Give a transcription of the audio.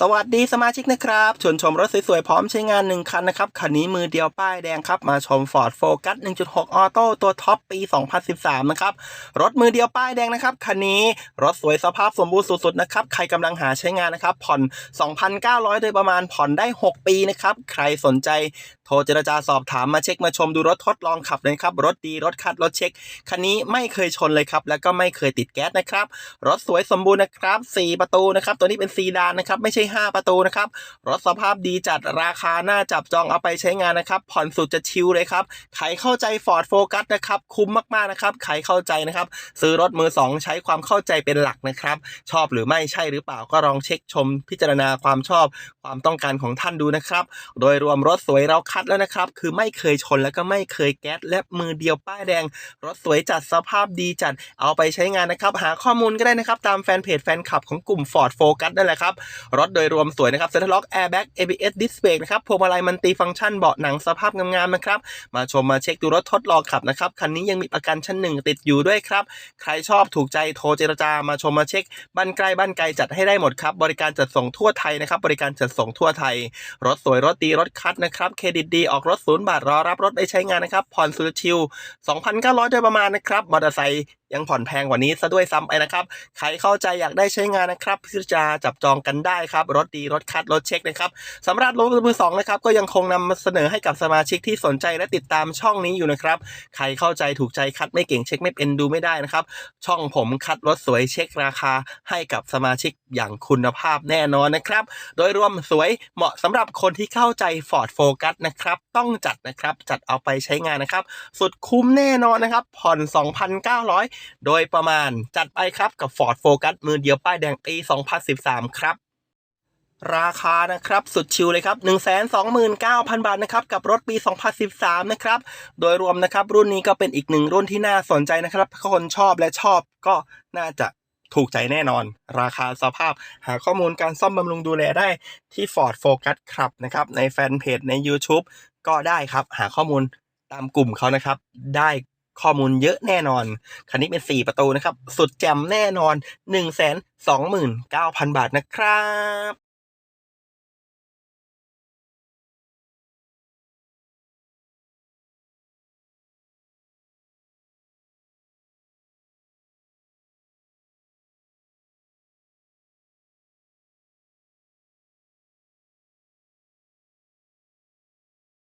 สวัสดีสมาชิกนะครับ ชวนชมรถสวยๆ พร้อมใช้งาน 1 คันนะครับ คันนี้มือเดียวป้ายแดงครับ มาชม Ford Focus 1.6ออโต้ตัวท็อปปี 2013 นะครับ รถมือเดียวป้ายแดงนะครับ คันนี้รถสวยสภาพสมบูรณ์สุดๆ นะครับ ใครกำลังหาใช้งานนะครับ ผ่อน 2,900 โดยประมาณผ่อนได้ 6 ปีนะครับ ใครสนใจโทรเจรจาสอบถามมาเช็คมาชมดูรถทดลองขับเลยครับ รถดีรถคัดรถเช็ค คันนี้ไม่เคยชนเลยครับ แล้วก็ไม่เคยติดแก๊สนะครับ รถสวยสมบูรณ์นะครับ 4 ประตูนะครับ ตัวนี้เป็นซีดานนะครับ ไม่ใช่ 5 ประตูนะครับ รถสภาพดีจัดราคาน่าจับจองเอาไปใช้งานนะครับ ผ่อนสุดจะชิลเลยครับใครเข้าใจ Ford Focus นะครับ คุ้มมากๆนะครับใครเข้าใจนะครับ ซื้อรถมือ 2 ใช้ความเข้าใจเป็นหลักนะครับ ชอบหรือไม่ใช่หรือเปล่าก็ลองเช็คชม พิจารณาความชอบความต้องการของท่านดูนะครับ โดยรวมรถสวยเราคัดแล้วนะครับ คือไม่เคยชนแล้วก็ไม่เคยแก๊สและมือเดียวป้ายแดง รถสวยจัดสภาพดีจัดเอาไปใช้งานนะครับ หาข้อมูลก็ได้นะครับ ตามแฟนเพจแฟนคลับของกลุ่ม Ford Focus นั่นแหละครับ รถโดยรวมสวยนะครับเซ็นทรัลล็อกแอร์แบ็ก ABS Disc Brake นะครับพวงมาลัยมันติฟังก์ชันเบาะหนังสภาพงามๆนะครับ มาชมมาเช็คดูรถทดลองขับนะครับ คันนี้ยังมีประกันชั้นหนึ่งติดอยู่ด้วยครับ ใครชอบถูกใจโทรเจรจามาชมมาเช็ค บ้านใกล้บ้านไกลจัดให้ได้หมดครับ บริการจัดส่งทั่วไทยนะครับ บริการจัดส่งทั่วไทย รถสวยรถดีรถคัดนะครับ เครดิตดีออกรถศูนย์บาทรอรับรถไปใช้งานนะครับ ผ่อนสุดชิล2,900 โดยประมาณนะครับ มอเตอร์ไซค์ ยังผ่อนแพงกว่านี้ซะด้วยซ้ำไปนะครับใครเข้าใจอยากได้ใช้งานนะครับพิจารณาจับจองกันได้ครับรถดีรถคัดรถเช็คนะครับสำหรับรถมือสองนะครับก็ยังคงนำมาเสนอให้กับสมาชิกที่สนใจและติดตามช่องนี้อยู่นะครับใครเข้าใจถูกใจคัดไม่เก่งเช็คไม่เป็นดูไม่ได้นะครับ ช่องผมคัดรถสวยเช็คราคาให้กับสมาชิกอย่างคุณภาพแน่นอนนะครับ โดยรวมสวยเหมาะสำหรับคนที่เข้าใจ Ford Focus นะครับ ต้องจัดนะครับ จัดเอาไปใช้งานนะครับ สุดคุ้มแน่นอนนะครับ ผ่อน 2,900โดยประมาณจัดไปครับกับ Ford Focus มือเดียวป้ายแดงปี 2013 ครับ ราคานะครับสุดชิลเลยครับ 129,000 บาทนะครับกับรถปี 2013 นะครับ โดยรวมนะครับรุ่นนี้ก็เป็นอีกหนึ่งรุ่นที่น่าสนใจนะครับคนชอบและชอบก็น่าจะถูกใจแน่นอน ราคาสภาพหาข้อมูลการซ่อมบำรุงดูแลได้ที่ Ford Focus ครับนะครับในแฟนเพจใน YouTube ก็ได้ครับ หาข้อมูลตามกลุ่มเขานะครับ ได้ ข้อมูลเยอะแน่นอน คันนี้เป็น 4 ประตูนะครับ สุดแจ่มแน่นอน 129,000 บาทนะครับ